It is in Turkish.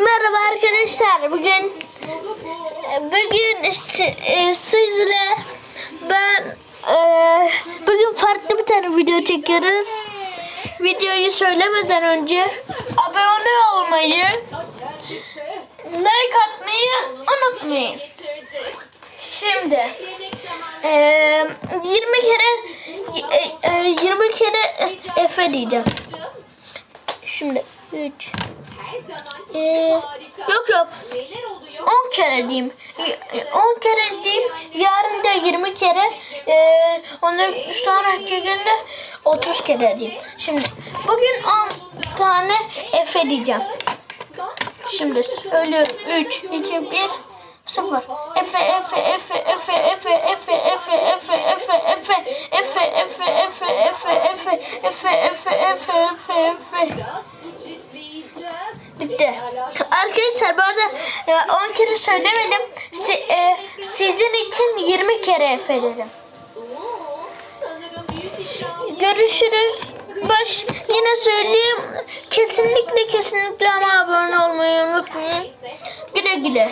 Merhaba arkadaşlar. Bugün bugün e, sizle ben e, bugün farklı bir tane video çekiyoruz. Videoyu söylemeden önce abone olmayı, like atmayı unutmayın. Şimdi e, 20 kere e, e, 20 kere Efe diyeceğim. Şimdi 3 ee, yok yok 10 kere diyeyim. Y- 10 kere diyeyim. Yarın da 20 kere. Ee, ondan sonraki günde 30 kere diyeyim. Şimdi bugün 10 tane Efe diyeceğim. Şimdi söylüyorum. 3, 2, 1, 0. Efe, Efe, Efe, Efe, Efe, Efe, Efe, Efe, Efe, Efe, Efe, Efe, Efe, Efe, Efe, Efe, Efe, Efe, Efe, Efe. Bitti. Arkadaşlar bu arada e, 10 kere söylemedim. Si, e, sizin için 20 kere Efe dedim. Görüşürüz. Baş yine söyleyeyim. Kesinlikle kesinlikle ama abone olmayı unutmayın. Güle güle.